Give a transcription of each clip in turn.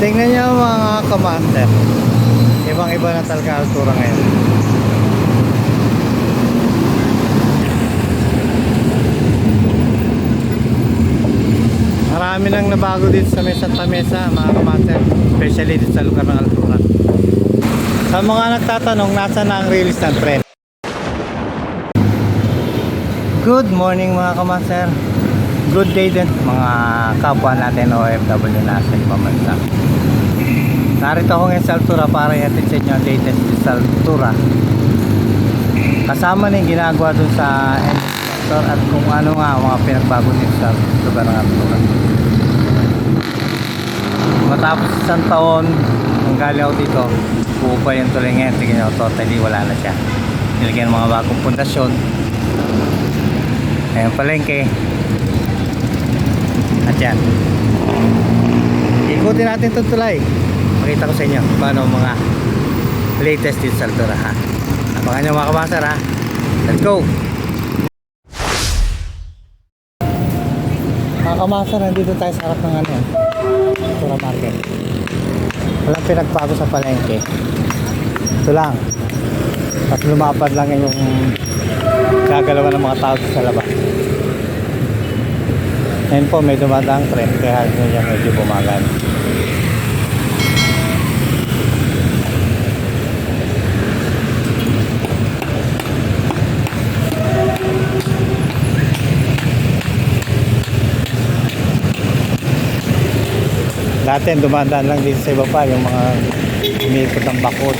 Tingnan niyo mga kamaster. Ibang iba na talaga altura ngayon. Marami nang nabago dito sa Mesa Mesa mga kamaster. Especially dito sa lugar ng altura. Sa mga nagtatanong, nasa na ang release ng tren? Good morning mga kamaster. Good day din mga kapwa natin OFW na sa ibang bansa. Narito ako ngayon sa Altura para ihatid sa inyo ang latest sa Altura. Kasama na yung ginagawa dun sa sector at kung ano nga mga pinagbago dito sa lugar ng Altura. Matapos isang taon, ang galing dito, buo pa yung tuloy ngayon. Tingnan nyo, totally wala na siya. Nilagyan mga bagong pundasyon. Ayan, palengke. At yan. Ikutin natin itong tulay. Makita ko sa inyo paano mga latest dito sa Altura ha. Abangan nyo mga kabasar ha. Let's go! Mga kabasar, nandito tayo sa harap ng ano, Altura Market. Walang pinagbago sa palengke. Ito lang. At lumapad lang yung gagalawan ng mga tao sa labas. Ngayon po may dumadaang tren kaya ganyan medyo bumagal. Dati dumadaan lang dito sa iba pa yung mga umiikot ng bakod.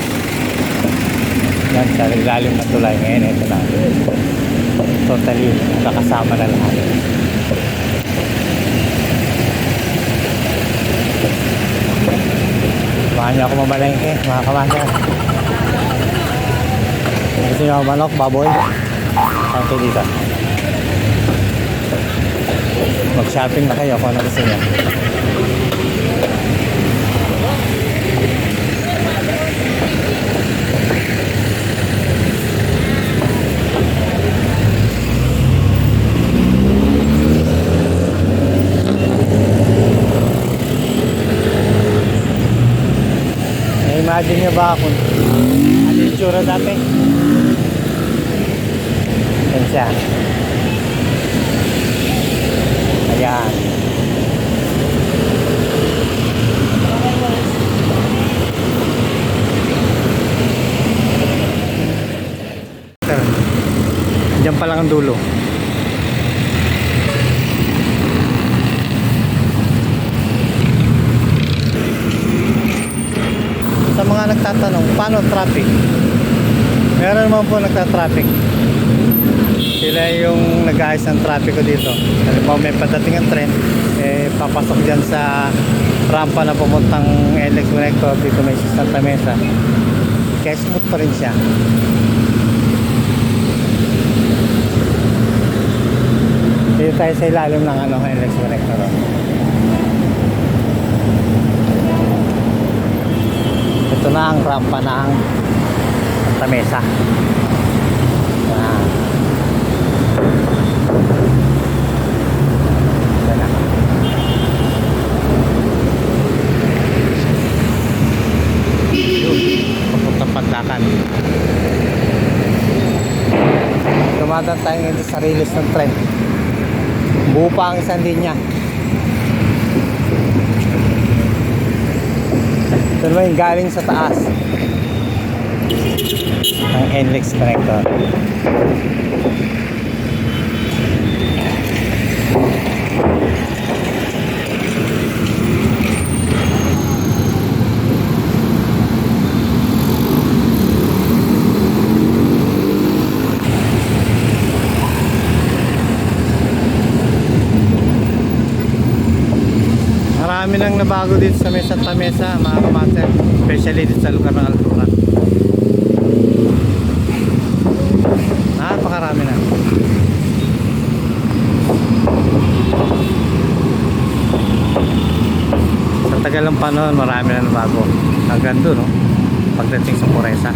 Yan sa ilalim na tulay ngayon ito na. Totally nakasama na lahat. Samahan niyo ako mamalengke, mga kamasa. Gusto niyo manok, baboy? Kayo dito? Mag-shopping na kayo kung ano gusto niyo. Na-imagine niyo ba kung ano yung tsura dati? Yan siya. Ayan. Diyan pa lang ang dulo. sa mga nagtatanong, paano traffic? Meron naman po nagta-traffic. Sila yung nag-aayos ng traffic ko dito. Halimbawa may padating ang tren, eh, papasok dyan sa rampa na pumuntang LX Connector dito may Santa Mesa. Kaya smooth pa rin siya. Dito tayo sa ilalim ng ano, LX Connector. Ito na ang rampa ng Santa Mesa. Yan. Yan na. Papuntang. Dumadaan tayo ngayon sa release ng tren. Buo pa ang isang linya. Ito naman yung galing sa taas. Ang NLEX connector. Marami nang nabago dito sa Mesa Mesa, mga kamater. Especially dito sa lugar ng Altura. Napakarami na. Sa tagal ng panahon, marami na nabago. Hanggang doon, no? Pagdating sa Poresa.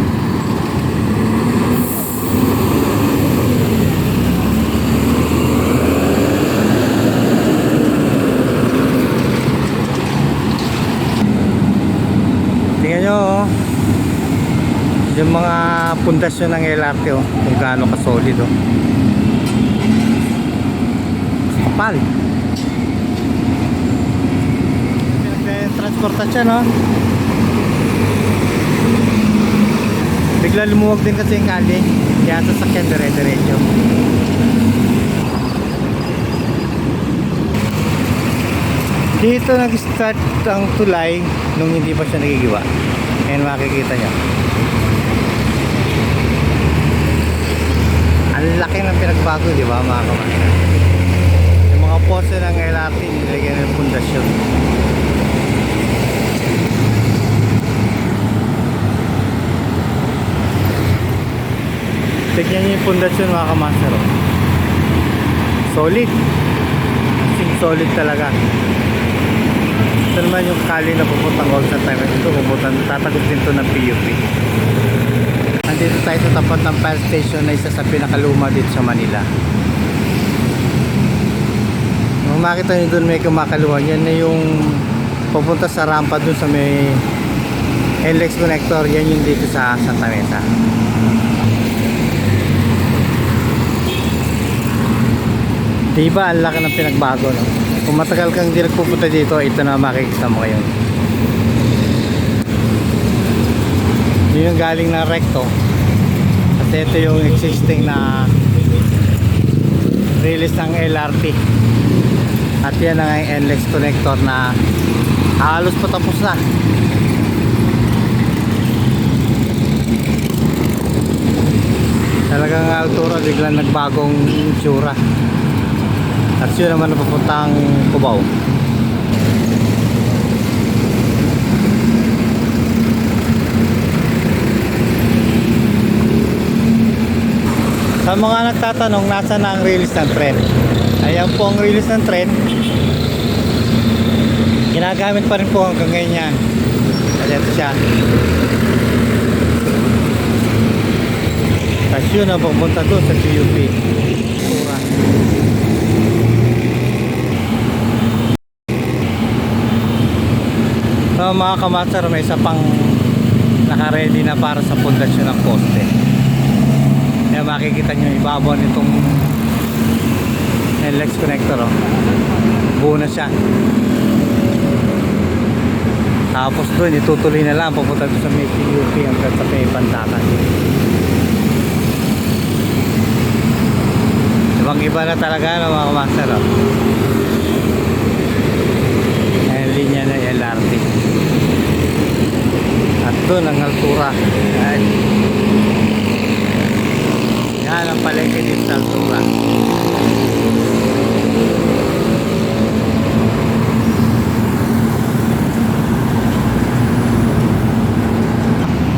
Tingnan nyo, oh. Yung mga pundasyon ng LRT, oh. Kung gaano ka-solid, oh. Kapal. Transportasyon, no? Bigla lumuwag din kasi yung kali. Kaya sasakyan dire-diretso. Dito nag-start ang tulay nung hindi pa siya nagigiwa. Ayan makikita nyo. Ang laki ng pinagbago, di ba mga kamasa? Yung mga pose ng LRT, nilagyan ng pundasyon. Tignan nyo yung pundasyon mga kamaster. oh. Solid. Solid talaga. Ito naman yung kali na pupuntang all sa time. Ito pupuntang tatagos din to ng PUP. Andito tayo sa tapat ng fire station na isa sa pinakaluma dito sa Manila. Kung makita nyo doon may kumakaluhan, yan na yung pupunta sa rampa doon sa may LX connector. Yan yung dito sa Santa Mesa. Diba, ang laki ng pinagbago, no? Kung matagal kang hindi nagpupunta dito, ito na makikita mo ngayon. Yun yung galing ng recto. At ito yung existing na release ng LRT. At yan ang NLEX connector na halos patapos na. Talagang altura, biglang nagbagong tsura. At yun naman ang papuntang Cubao. Sa mga nagtatanong, nasa na ang release ng tren? Ayan po ang release ng tren. Ginagamit pa rin po hanggang ngayon yan. Ayan siya. Tapos yun ang pupunta doon sa PUP. Tura. So, mga kamaster, may isa pang naka-ready na para sa pundasyon ng poste. Kaya makikita nyo ibabaw nitong LX connector. Oh. Buo na siya. Tapos doon, itutuloy na lang papunta doon sa may PUP hanggang sa may Pandakan. Ibang iba na talaga no, mga kamaster. Oh. Ayan, linya ng LRT. At doon ang altura. Ayan. Yan ang palengke dito sa altura.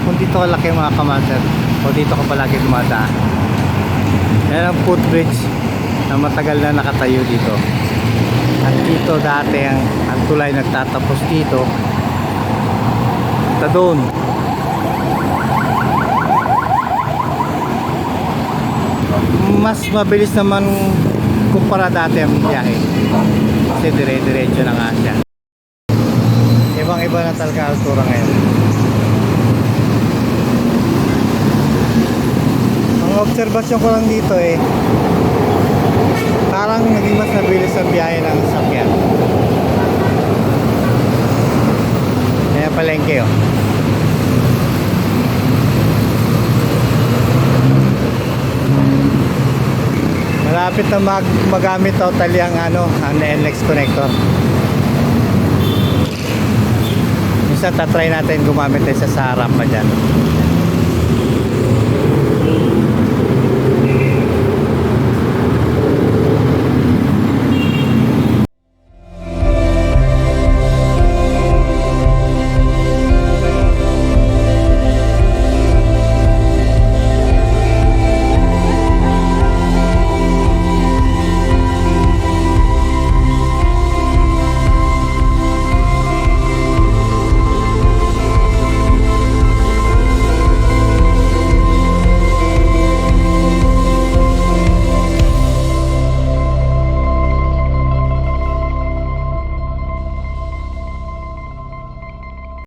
Kung dito kalaki mga kamater, o dito ka palagi dumadaan. Yan ang footbridge na matagal na nakatayo dito. At dito dati ang, ang tulay nagtatapos dito. Sa doon. Mas mabilis naman kumpara dati ang biyahe. Kasi dire-diretso na nga siya. Ibang iba na talaga ang altura ngayon. Ang obserbasyon ko lang dito eh, parang naging mas mabilis ang biyahe ng sakyan. Kaya palengke oh. Malapit na mag magamit totally ang ano, ang NLX connector. Minsan tatry natin gumamit tayo sa sarap pa dyan.